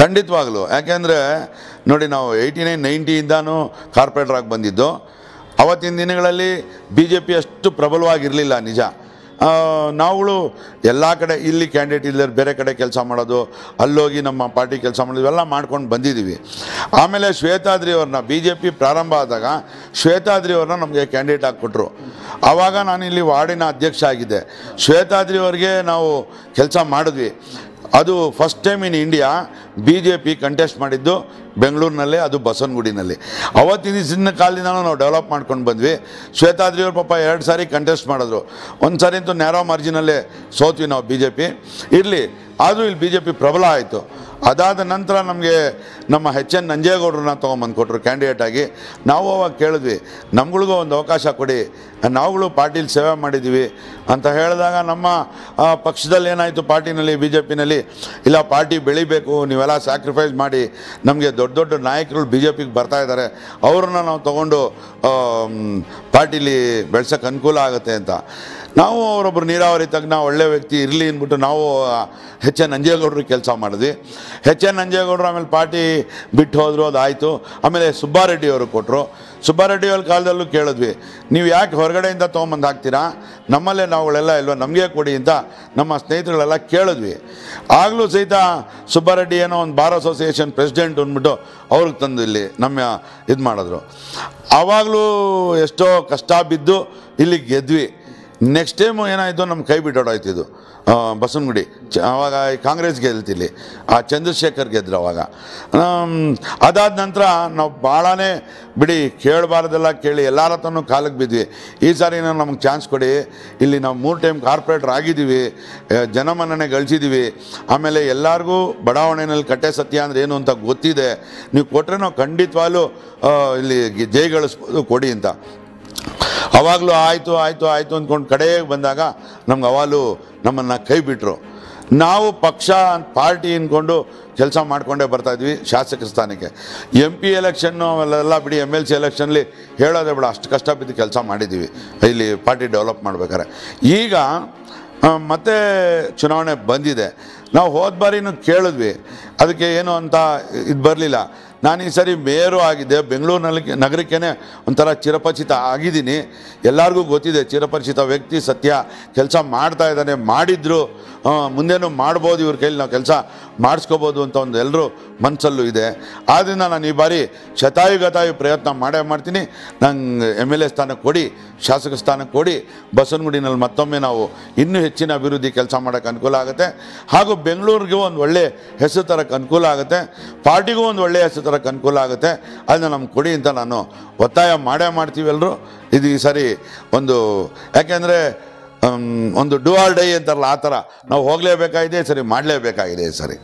ಖಂಡಿತವಾಗ್ಲು. ಯಾಕೆಂದರೆ, ನೋಡಿ ನಾವು ಏಯ್ಟಿ ನೈನ್ ನೈಂಟಿಯಿಂದಾನು ಕಾರ್ಪೊರೇಟ್ರಾಗಿ ಬಂದಿದ್ದು. ಅವತ್ತಿನ ದಿನಗಳಲ್ಲಿ ಬಿ ಜೆ ಪಿ ಅಷ್ಟು ಪ್ರಬಲವಾಗಿರಲಿಲ್ಲ, ನಿಜ. ನಾವುಗಳು ಎಲ್ಲ ಕಡೆ ಇಲ್ಲಿ ಕ್ಯಾಂಡಿಡೇಟ್ ಇಲ್ಲದೆ ಬೇರೆ ಕಡೆ ಕೆಲಸ ಮಾಡೋದು, ಅಲ್ಲೋಗಿ ನಮ್ಮ ಪಾರ್ಟಿ ಕೆಲಸ ಮಾಡೋದು, ಇವೆಲ್ಲ ಮಾಡ್ಕೊಂಡು ಬಂದಿದ್ದೀವಿ. ಆಮೇಲೆ ಶ್ವೇತಾದ್ರಿ ಅವ್ರನ್ನ ಬಿ ಜೆ ಪಿ ಪ್ರಾರಂಭ ಆದಾಗ ಶ್ವೇತಾದ್ರಿ ಅವ್ರನ್ನ ನಮಗೆ ಕ್ಯಾಂಡಿಡೇಟ್ ಹಾಕ್ಬಿಟ್ರು ಆವಾಗ ನಾನು ಇಲ್ಲಿ ವಾರ್ಡಿನ ಅಧ್ಯಕ್ಷ ಆಗಿದ್ದೆ. ಶ್ವೇತಾದ್ರಿ ಅವ್ರಿಗೆ ನಾವು ಕೆಲಸ ಮಾಡಿದ್ವಿ. ಅದು first time in India B J P contest ಮಾಡಿದ್ದು ಬೆಂಗಳೂರಿನಲ್ಲೇ, ಅದು ಬಸವನಗುಡಿನಲ್ಲಿ. ಅವತ್ತಿನ ದಿನ ಕಾಲದಿಂದ ನಾವು ಡೆವಲಪ್ ಮಾಡ್ಕೊಂಡು ಬಂದ್ವಿ. ಶ್ವೇತಾದ್ರಿ ಅವ್ರ ಪಾಪ ಎರಡು ಸಾರಿ ಕಂಟೆಸ್ಟ್ ಮಾಡಿದ್ರು. ಒಂದು ಸಾರಿ ಅಂತೂ ನ್ಯಾರೋ ಮಾರ್ಜಿನಲ್ಲೇ ಸೋತ್ವಿ ನಾವು ಬಿ ಜೆ ಪಿ ಇರಲಿ, ಆದರೂ ಇಲ್ಲಿ ಬಿ ಜೆ ಪಿ ಪ್ರಬಲ ಆಯಿತು. ಅದಾದ ನಂತರ ನಮಗೆ ನಮ್ಮ ಹೆಚ್ ಎನ್ ನಂಜೇಗೌಡ್ರನ್ನ ತೊಗೊಂಬಂದು ಕೊಟ್ಟರು ಕ್ಯಾಂಡಿಡೇಟ್ ಆಗಿ. ನಾವು ಅವಾಗ ಕೇಳಿದ್ವಿ, ನಮ್ಗಳಿಗೂ ಒಂದು ಅವಕಾಶ ಕೊಡಿ, ನಾವುಗಳು ಪಾರ್ಟೀಲಿ ಸೇವೆ ಮಾಡಿದ್ದೀವಿ ಅಂತ ಹೇಳಿದಾಗ ನಮ್ಮ ಪಕ್ಷದಲ್ಲಿ ಏನಾಯಿತು ಪಾರ್ಟಿನಲ್ಲಿ ಬಿ ಜೆ ಪಿನಲ್ಲಿ ಇಲ್ಲ, ಪಾರ್ಟಿ ಬೆಳಿಬೇಕು, ನೀವೆಲ್ಲ ಸ್ಯಾಕ್ರಿಫೈಸ್ ಮಾಡಿ, ನಮಗೆ ದೊಡ್ಡ ದೊಡ್ಡ ನಾಯಕರು ಬಿ ಜೆ ಪಿಗೆ ಬರ್ತಾ ಇದ್ದಾರೆ, ಅವ್ರನ್ನ ನಾವು ತೊಗೊಂಡು ಪಾರ್ಟಿಲಿ ಬೆಳ್ಸೋಕ್ಕೆ ಅನುಕೂಲ ಆಗುತ್ತೆ ಅಂತ. ನಾವು ಅವರೊಬ್ಬರು ನೀರಾವರಿ ತಜ್ಞ ಒಳ್ಳೆ ವ್ಯಕ್ತಿ, ಇರಲಿ ಅಂದ್ಬಿಟ್ಟು ನಾವು ಹೆಚ್ ಎನ್ ನಂಜೇಗೌಡರು ಕೆಲಸ ಮಾಡಿದ್ವಿ. ಹೆಚ್ ಎನ್ ನಂಜೇಗೌಡರು ಆಮೇಲೆ ಪಾರ್ಟಿ ಬಿಟ್ಟು ಹೋದರು, ಅದಾಯಿತು. ಆಮೇಲೆ ಸುಬ್ಬಾರೆಡ್ಡಿ ಅವರು ಕೊಟ್ಟರು ಸುಬ್ಬಾರೆಡ್ಡಿ ಅವ್ರ ಕಾಲದಲ್ಲೂ ಕೇಳಿದ್ವಿ, ನೀವು ಯಾಕೆ ಹೊರಗಡೆಯಿಂದ ತೊಗೊಂಬಂದು ಹಾಕ್ತೀರಾ? ನಮ್ಮಲ್ಲೇ ನಾವುಗಳೆಲ್ಲ ಇಲ್ವ? ನಮಗೆ ಕೊಡಿ ಅಂತ ನಮ್ಮ ಸ್ನೇಹಿತರುಗಳೆಲ್ಲ ಕೇಳಿದ್ವಿ. ಆಗಲೂ ಸಹಿತ ಸುಬ್ಬಾರೆಡ್ಡಿ ಏನೋ ಒಂದು ಬಾರ್ ಅಸೋಸಿಯೇಷನ್ ಪ್ರೆಸಿಡೆಂಟ್ ಅಂದ್ಬಿಟ್ಟು ಅವ್ರಿಗೆ ತಂದು ಇಲ್ಲಿ ನಮ್ಮ ಇದು ಮಾಡಿದ್ರು. ಆವಾಗಲೂ ಎಷ್ಟೋ ಕಷ್ಟ ಬಿದ್ದು ಇಲ್ಲಿ ಗೆದ್ವಿ. ನೆಕ್ಸ್ಟ್ ಟೈಮು ಏನಾಯಿತು ನಮ್ಮ ಕೈ ಬಿಟ್ಟೋಡಾಯ್ತು ಇದು. ಬಸವನಗುಡಿ. ಈ ಕಾಂಗ್ರೆಸ್ ಗೆಲ್ತಿಲ್ಲಿ. ಆ ಚಂದ್ರಶೇಖರ್ ಗೆದ್ರು ಅವಾಗ. ಅದಾದ ನಂತರ ನಾವು ಭಾಳನೇ ಬಿಡಿ ಕೇಳಬಾರ್ದೆಲ್ಲ ಕೇಳಿ ಎಲ್ಲರ ಹತ್ರನೂ ಕಾಲಕ್ಕೆ ಬಿದ್ವಿ. ಈ ಸಾರಿ ನಮಗೆ ಚಾನ್ಸ್ ಕೊಡಿ. ಇಲ್ಲಿ ನಾವು ಮೂರು ಟೈಮ್ ಕಾರ್ಪೊರೇಟ್ರ್ ಆಗಿದ್ದೀವಿ ಜನಮನ್ನಣೆ ಗಳಿಸಿದ್ದೀವಿ ಆಮೇಲೆ ಎಲ್ಲರಿಗೂ ಬಡಾವಣೆಯಲ್ಲಿ ಕಟ್ಟೆ ಸತ್ಯ ಅಂದರೆ ಏನು ಅಂತ ಗೊತ್ತಿದೆ. ನೀವು ಕೊಟ್ಟರೆ ನಾವು ಖಂಡಿತವಾಗ್ಲೂ ಇಲ್ಲಿ ಜೈ ಗಳಿಸ್ಬೋದು, ಕೊಡಿ ಅಂತ. ಅವಾಗಲೂ ಆಯಿತು ಆಯಿತು ಆಯಿತು ಅಂದ್ಕೊಂಡು ಕಡೆಗೆ ಬಂದಾಗ ನಮ್ಗೆ ಅವಾಗಲೂ ನಮ್ಮನ್ನು ಕೈ ಬಿಟ್ಟರು ನಾವು ಪಕ್ಷ, ಪಾರ್ಟಿ ಅಂದ್ಕೊಂಡು ಕೆಲಸ ಮಾಡಿಕೊಂಡೇ ಬರ್ತಾಯಿದ್ವಿ ಶಾಸಕ ಸ್ಥಾನಕ್ಕೆ. ಎಂ ಪಿ ಎಲೆಕ್ಷನ್ನು ಅವೆಲ್ಲ ಬಿಡಿ ಎಂ ಎಲ್ ಸಿ ಎಲೆಕ್ಷನಲ್ಲಿ ಹೇಳೋದೇ ಬೇಡ, ಅಷ್ಟು ಕಷ್ಟ ಬಿದ್ದು ಕೆಲಸ ಮಾಡಿದ್ದೀವಿ. ಇಲ್ಲಿ ಪಾರ್ಟಿ ಡೆವಲಪ್ ಮಾಡ್ಬೇಕಾರೆ ಈಗ ಮತ್ತೆ ಚುನಾವಣೆ ಬಂದಿದೆ. ನಾವು ಹೋದ ಬಾರಿನೂ ಕೇಳಿದ್ವಿ. ಅದಕ್ಕೆ ಏನು ಅಂತ ಇದು ಬರಲಿಲ್ಲ. ನಾನು ಈ ಸರಿ ಮೇಯರು ಆಗಿದ್ದೆ, ಬೆಂಗಳೂರಿನಲ್ಲಿ ನಗರಕ್ಕೇ ಒಂಥರ ಚಿರಪರಿಚಿತ ಆಗಿದ್ದೀನಿ. ಎಲ್ಲರಿಗೂ ಗೊತ್ತಿದೆ, ಚಿರಪರಿಚಿತ ವ್ಯಕ್ತಿ ಸತ್ಯ ಕೆಲಸ ಮಾಡ್ತಾ ಇದ್ದಾನೆ, ಮಾಡಿದ್ರು ಮುಂದೇನು ಮಾಡ್ಬೋದು, ಇವ್ರ ಕೈಲಿ ನಾವು ಕೆಲಸ ಮಾಡಿಸ್ಕೋಬೋದು ಅಂತ ಒಂದು ಎಲ್ಲರೂ ಮನಸ್ಸಲ್ಲೂ ಇದೆ. ಆದ್ದರಿಂದ ನಾನು ಈ ಬಾರಿ ಶತಾಯುಗತಾಯು ಪ್ರಯತ್ನ ಮಾಡೇ ಮಾಡ್ತೀನಿ. ನಂಗೆ ಎಂ ಎಲ್ ಎ ಸ್ಥಾನ ಕೊಡಿ, ಶಾಸಕ ಸ್ಥಾನ ಕೊಡಿ. ಬಸವನಗುಡಿನಲ್ಲಿ ಮತ್ತೊಮ್ಮೆ ನಾವು ಇನ್ನೂ ಹೆಚ್ಚಿನ ಅಭಿವೃದ್ಧಿ ಕೆಲಸ ಮಾಡೋಕ್ಕೆ ಅನುಕೂಲ ಆಗುತ್ತೆ. ಹಾಗೂ ಬೆಂಗಳೂರಿಗೆ ಒಂದು ಒಳ್ಳೆ ಹೆಸರು ತರಕ್ಕೆ ಅನುಕೂಲ ಆಗುತ್ತೆ. ಪಾರ್ಟಿಗೂ ಒಂದು ಒಳ್ಳೆಯ ಹೆಸರು ತರಕ್ಕೆ ಅನುಕೂಲ ಆಗುತ್ತೆ. ಅದನ್ನ ನಮ್ಗೆ ಕೊಡಿ ಅಂತ ನಾನು ಒತ್ತಾಯ ಮಾಡೇ ಮಾಡ್ತೀವಿ ಎಲ್ಲರೂ ಇದು ಈ ಸರಿ ಒಂದು, ಯಾಕೆಂದರೆ ಒಂದು ಡೂ ಆರ್ ಡೈ ಅಂತಾರಲ್ಲ, ಆ ಥರ. ನಾವು ಹೋಗಲೇಬೇಕಾಗಿದೆ, ಸರಿ, ಮಾಡಲೇಬೇಕಾಗಿದೆ, ಸರಿ.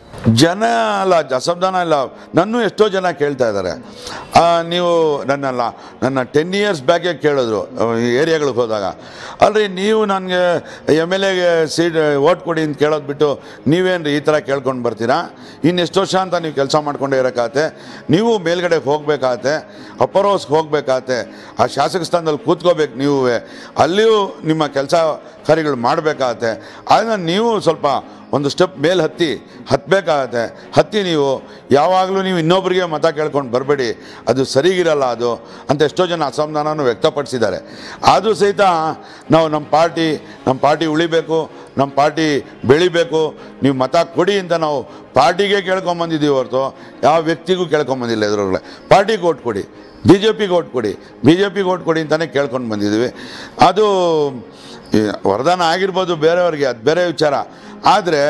ಜನ ಅಲ್ಲ ಅಸಮಾಧಾನ ಇಲ್ಲ, ನನ್ನೂ ಎಷ್ಟೋ ಜನ ಕೇಳ್ತಾ ಇದ್ದಾರೆ. ನೀವು ನನ್ನಲ್ಲ, ನನ್ನ ಟೆನ್ ಇಯರ್ಸ್ ಬ್ಯಾಕೆ ಕೇಳಿದ್ರು ಏರಿಯಾಗಳಿಗೆ ಹೋದಾಗ. ಅಲ್ರಿ, ನೀವು ನನಗೆ ಎಂ ಎಲ್ ಎಗೆ ಸೀಟ್ ಓಟ್ ಕೊಡಿ ಅಂತ ಕೇಳೋದು ಬಿಟ್ಟು ನೀವೇನು ಈ ಥರ ಕೇಳ್ಕೊಂಡು ಬರ್ತೀರಾ? ಇನ್ನು ಎಷ್ಟು ವರ್ಷ ಅಂತ ನೀವು ಕೆಲಸ ಮಾಡ್ಕೊಂಡೇ ಇರೋಕ್ಕಾಗತ್ತೆ. ನೀವು ಮೇಲ್ಗಡೆ ಹೋಗ್ಬೇಕಾಗತ್ತೆ ಹೌಸ್ಗೆ ಹೋಗ್ಬೇಕಾಗತ್ತೆ. ಆ ಶಾಸಕ ಸ್ಥಾನದಲ್ಲಿ ಕೂತ್ಕೋಬೇಕು ನೀವೇ. ಅಲ್ಲಿಯೂ ನಿಮ್ಮ ಕೆಲಸ ಕಾರ್ಯಗಳು ಮಾಡಬೇಕಾಗತ್ತೆ. ಆದರೆ ನೀವು ಸ್ವಲ್ಪ ಒಂದು ಸ್ಟೆಪ್ ಮೇಲೆ ಹತ್ತಿ ಹತ್ತಬೇಕಾಗತ್ತೆ ಹತ್ತಿ ನೀವು, ಯಾವಾಗಲೂ ನೀವು ಇನ್ನೊಬ್ಬರಿಗೆ ಮತ ಕೇಳ್ಕೊಂಡು ಬರಬೇಡಿ. ಅದು ಸರಿಗಿರಲ್ಲ ಅದು ಅಂತ ಎಷ್ಟೋ ಜನ ಅಸಮಾಧಾನವನ್ನು ವ್ಯಕ್ತಪಡಿಸಿದ್ದಾರೆ. ಆದರೂ ಸಹಿತ ನಾವು ನಮ್ಮ ಪಾರ್ಟಿ ನಮ್ಮ ಪಾರ್ಟಿ ಉಳಿಬೇಕು, ನಮ್ಮ ಪಾರ್ಟಿ ಬೆಳಿಬೇಕು. ನೀವು ಮತ ಕೊಡಿ ಅಂತ ನಾವು ಪಾರ್ಟಿಗೆ ಕೇಳ್ಕೊಂಬಂದಿದ್ದೀವಿ ಹೊರತು ಯಾವ ವ್ಯಕ್ತಿಗೂ ಕೇಳ್ಕೊಂಬಂದಿಲ್ಲ ಇದರೊಳಗಡೆ ಪಾರ್ಟಿಗೆ ಓಟ್ ಕೊಡಿ ಬಿ ಜೆ ಪಿಗೆ ಓಟ್ ಕೊಡಿ ಬಿ ಜೆ ಪಿಗೆ ಓಟ್ ಕೊಡಿ ಅಂತಲೇ ಕೇಳ್ಕೊಂಡು ಬಂದಿದ್ದೀವಿ. ಅದು ವರದಾನ ಆಗಿರ್ಬೋದು ಬೇರೆಯವ್ರಿಗೆ, ಅದು ಬೇರೆ ವಿಚಾರ. ಆದರೆ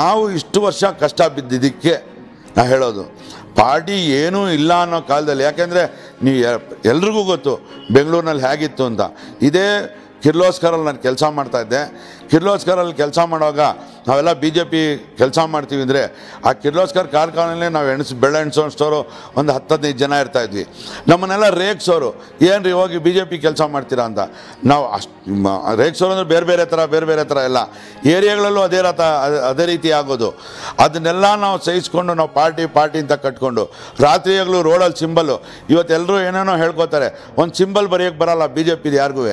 ನಾವು ಇಷ್ಟು ವರ್ಷ ಕಷ್ಟ ಬಿದ್ದಿದ್ದಕ್ಕೆ ನಾ ಹೇಳೋದು, ಪಾರ್ಟಿ ಏನೂ ಇಲ್ಲ ಅನ್ನೋ ಕಾಲದಲ್ಲಿ, ಯಾಕೆಂದರೆ ನೀವು ಎಲ್ರಿಗೂ ಗೊತ್ತು ಬೆಂಗಳೂರಿನಲ್ಲಿ ಹೇಗಿತ್ತು ಅಂತ. ಇದೇ ಕಿರ್ಲೋಸ್ಕರಲ್ಲಿ ನಾನು ಕೆಲಸ ಮಾಡ್ತಾಯಿದ್ದೆ ಕಿರ್ಲೋಸ್ಕರಲ್ಲಿ ಕೆಲಸ ಮಾಡುವಾಗ ನಾವೆಲ್ಲ ಬಿ ಜೆ ಪಿ ಕೆಲಸ ಮಾಡ್ತೀವಿ ಅಂದರೆ ಆ ಕಿರ್ಲೋಸ್ಕರ್ ಕಾರ್ಖಾನೆಯಲ್ಲೇ ನಾವು ಎಣಸು ಬೆಳ್ಳ ಎಣ್ಸೋಷ್ಟವರು ಒಂದು ಹತ್ತು ಹದಿನೈದು ಜನ ಇರ್ತಾಯಿದ್ವಿ ನಮ್ಮನ್ನೆಲ್ಲ ರೇಗ್ಸೋರು ಏನು ರೀ ಹೋಗಿ ಬಿ ಜೆ ಪಿ ಕೆಲಸ ಮಾಡ್ತೀರಾ ಅಂತ. ನಾವು ಅಷ್ಟು ರೇಗ್ಸೋರು ಅಂದರೆ ಬೇರೆ ಬೇರೆ ಥರ ಬೇರೆ ಬೇರೆ ಥರ ಎಲ್ಲ. ಏರಿಯಾಗಳಲ್ಲೂ ಅದೇ ರಥ, ಅದೇ ರೀತಿ ಆಗೋದು. ಅದನ್ನೆಲ್ಲ ನಾವು ಸಹಿಸ್ಕೊಂಡು ನಾವು ಪಾರ್ಟಿ ಪಾರ್ಟಿ ಅಂತ ಕಟ್ಕೊಂಡು. ರಾತ್ರಿಯಾಗಲೂ ರೋಡಲ್ಲಿ ಸಿಂಬಲ್ಲು ಇವತ್ತೆಲ್ಲರೂ ಏನೇನೋ ಹೇಳ್ಕೊತಾರೆ. ಒಂದು ಸಿಂಬಲ್ ಬರೆಯೋಕ್ಕೆ ಬರಲ್ಲ ಬಿ ಜೆ ಪಿದು ಯಾರಿಗೂ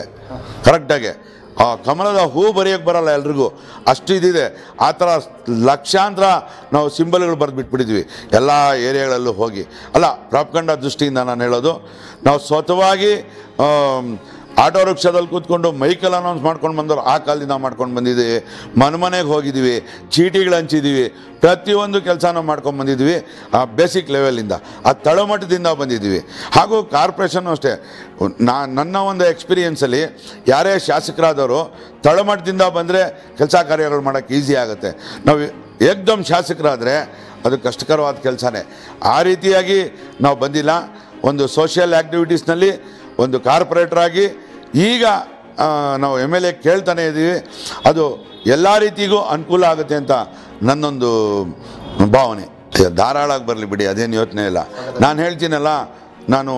ಕರೆಕ್ಟಾಗಿ ಆ ಕಮಲದ ಹೂ ಬರೆಯೋಕೆ ಬರಲ್ಲ ಎಲ್ರಿಗೂ. ಅಷ್ಟು ಇದಿದೆ. ಆ ಥರ ಲಕ್ಷಾಂತರ ನಾವು ಸಿಂಬಲ್ಗಳು ಬರೆದು ಬಿಟ್ಬಿಟ್ಟಿದ್ವಿ ಎಲ್ಲ ಏರಿಯಾಗಳಲ್ಲೂ ಹೋಗಿ. ಅಲ್ಲ, ಪ್ರಾಪ್ಕಂಡ ದೃಷ್ಟಿಯಿಂದ ನಾನು ಹೇಳೋದು, ನಾವು ಸ್ವತಃವಾಗಿ ಆಟೋ ರಿಕ್ಷಾದಲ್ಲಿ ಕೂತ್ಕೊಂಡು ಮೈಕಲ್ ಅನೌನ್ಸ್ ಮಾಡ್ಕೊಂಡು ಬಂದವರು, ಆ ಕಾಲದಿಂದ ಮಾಡ್ಕೊಂಡು ಬಂದಿದ್ದೀವಿ ಮನೆ ಮನೆಗೆ ಹೋಗಿದ್ದೀವಿ ಚೀಟಿಗಳು ಹಂಚಿದ್ದೀವಿ ಪ್ರತಿಯೊಂದು ಕೆಲಸನೂ ಮಾಡ್ಕೊಂಡು ಬಂದಿದ್ದೀವಿ ಆ ಬೇಸಿಕ್ ಲೆವೆಲಿಂದ ಆ ತಳಮಟ್ಟದಿಂದ ಬಂದಿದ್ದೀವಿ ಹಾಗೂ ಕಾರ್ಪೊರೇಷನ್ನು ಅಷ್ಟೇ. ನಾ, ನನ್ನ ಒಂದು ಎಕ್ಸ್ಪೀರಿಯೆನ್ಸಲ್ಲಿ ಯಾರೇ ಶಾಸಕರಾದವರು ತಳಮಟ್ಟದಿಂದ ಬಂದರೆ ಕೆಲಸ ಕಾರ್ಯಗಳು ಮಾಡೋಕ್ಕೆ ಈಸಿ ಆಗುತ್ತೆ. ನಾವು ಏಕ್ದಮ್ ಶಾಸಕರಾದರೆ ಅದು ಕಷ್ಟಕರವಾದ ಕೆಲಸನೇ. ಆ ರೀತಿಯಾಗಿ ನಾವು ಬಂದಿಲ್ಲ. ಒಂದು ಸೋಷಿಯಲ್ ಆ್ಯಕ್ಟಿವಿಟೀಸ್ನಲ್ಲಿ ಒಂದು ಕಾರ್ಪೊರೇಟರ್ ಆಗಿ ಈಗ ನಾವು ಎಂ ಎಲ್ ಎ ಕೇಳ್ತಾನೆ ಇದ್ದೀವಿ. ಅದು ಎಲ್ಲ ರೀತಿಗೂ ಅನುಕೂಲ ಆಗುತ್ತೆ ಅಂತ ನನ್ನೊಂದು ಭಾವನೆ. ಧಾರಾಳಾಗಿ ಬರಲಿ ಬಿಡಿ, ಅದೇನು ಯೋಚನೆ ಇಲ್ಲ. ನಾನು ಹೇಳ್ತೀನಲ್ಲ, ನಾನು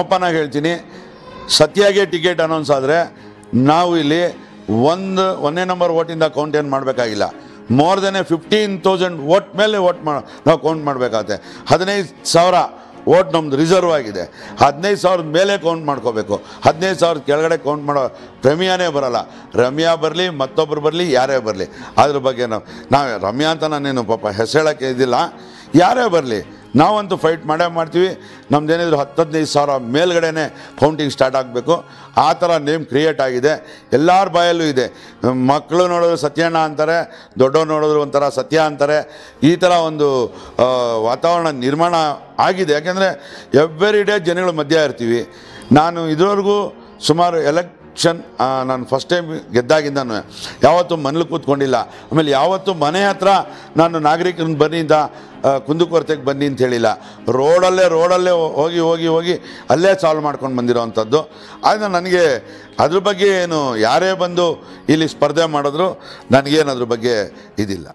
ಓಪನ್ ಆಗಿ ಹೇಳ್ತೀನಿ. ಸತ್ಯಾಗೆ ಟಿಕೆಟ್ ಅನೌನ್ಸ್ ಆದರೆ ನಾವು ಇಲ್ಲಿ ಒಂದು, ಒಂದೇ ನಂಬರ್ ಓಟಿಂದ ಕೌಂಟ್ ಏನು ಮಾಡಬೇಕಾಗಿಲ್ಲ. More than a fifteen thousand vote ಮೇಲೆ ಓಟ್ ಮಾ, ನಾವು ಕೌಂಟ್ ಮಾಡಬೇಕಾಗತ್ತೆ. ಹದಿನೈದು ಸಾವಿರ ಓಟ್ ನಮ್ದು ರಿಸರ್ವ್ ಆಗಿದೆ. ಹದಿನೈದು ಸಾವಿರದ ಮೇಲೆ ಕೌಂಟ್ ಮಾಡ್ಕೋಬೇಕು. ಹದಿನೈದು ಸಾವಿರದ ಕೆಳಗಡೆ ಕೌಂಟ್ ಮಾಡೋ ರಮ್ಯಾನೇ ಬರಲ್ಲ. ರಮ್ಯಾ ಬರಲಿ ಮತ್ತೊಬ್ಬರು ಬರಲಿ, ಯಾರೇ ಬರಲಿ. ಅದ್ರ ಬಗ್ಗೆ ನಾವು ನಾವು ರಮ್ಯಾ ಅಂತ ನಾನೇನು ಪಾಪ ಹೆಸರೇಳಕ್ಕೆ ಇದಿಲ್ಲ. ಯಾರೇ ಬರಲಿ ನಾವಂತೂ ಫೈಟ್ ಮಾಡೇ ಮಾಡ್ತೀವಿ. ನಮ್ದೇನಿದ್ರು ಹತ್ತು ಹದಿನೈದು ಸಾವಿರ ಮೇಲ್ಗಡೆನೇ ಕೌಂಟಿಂಗ್ ಸ್ಟಾರ್ಟ್ ಆಗಬೇಕು. ಆ ಥರ ನೇಮ್ ಕ್ರಿಯೇಟ್ ಆಗಿದೆ. ಎಲ್ಲರ ಬಾಯಲ್ಲೂ ಇದೆ. ಮಕ್ಕಳು ನೋಡಿದ್ರು ಸತ್ಯಣ್ಣ ಅಂತಾರೆ, ದೊಡ್ಡವ್ರು ನೋಡಿದ್ರು ಒಂಥರ ಸತ್ಯ ಅಂತಾರೆ. ಈ ಥರ ಒಂದು ವಾತಾವರಣ ನಿರ್ಮಾಣ ಆಗಿದೆ. ಯಾಕೆಂದರೆ ಎವ್ರಿ ಡೇ ಜನಗಳ ಮಧ್ಯ ಇರ್ತೀವಿ. ನಾನು ಇದುವರೆಗೂ ಸುಮಾರು ಎಲೆಕ್ಷನ್ ನಾನು ಫಸ್ಟ್ ಟೈಮ್ ಗೆದ್ದಾಗಿಂದ ಯಾವತ್ತೂ ಮನೇಲಿ ಕೂತ್ಕೊಂಡಿಲ್ಲ. ಆಮೇಲೆ ಯಾವತ್ತೂ ಮನೆ ಹತ್ರ ನಾನು ನಾಗರಿಕರನ್ನ ಬನ್ನಿಯಿಂದ ಕುಂದುಕೊರತೆಗೆ ಬನ್ನಿ ಅಂತ ಹೇಳಿಲ್ಲ. ರೋಡಲ್ಲೇ ರೋಡಲ್ಲೇ ಹೋಗಿ ಹೋಗಿ ಹೋಗಿ ಅಲ್ಲೇ ಸಾಲ್ವ್ ಮಾಡ್ಕೊಂಡು ಬಂದಿರೋವಂಥದ್ದು ಆದರೆ ನನಗೆ ಅದ್ರ ಬಗ್ಗೆ ಏನು, ಯಾರೇ ಬಂದು ಇಲ್ಲಿ ಸ್ಪರ್ಧೆ ಮಾಡಿದ್ರು ನನಗೇನು ಅದ್ರ ಬಗ್ಗೆ ಇದಿಲ್ಲ.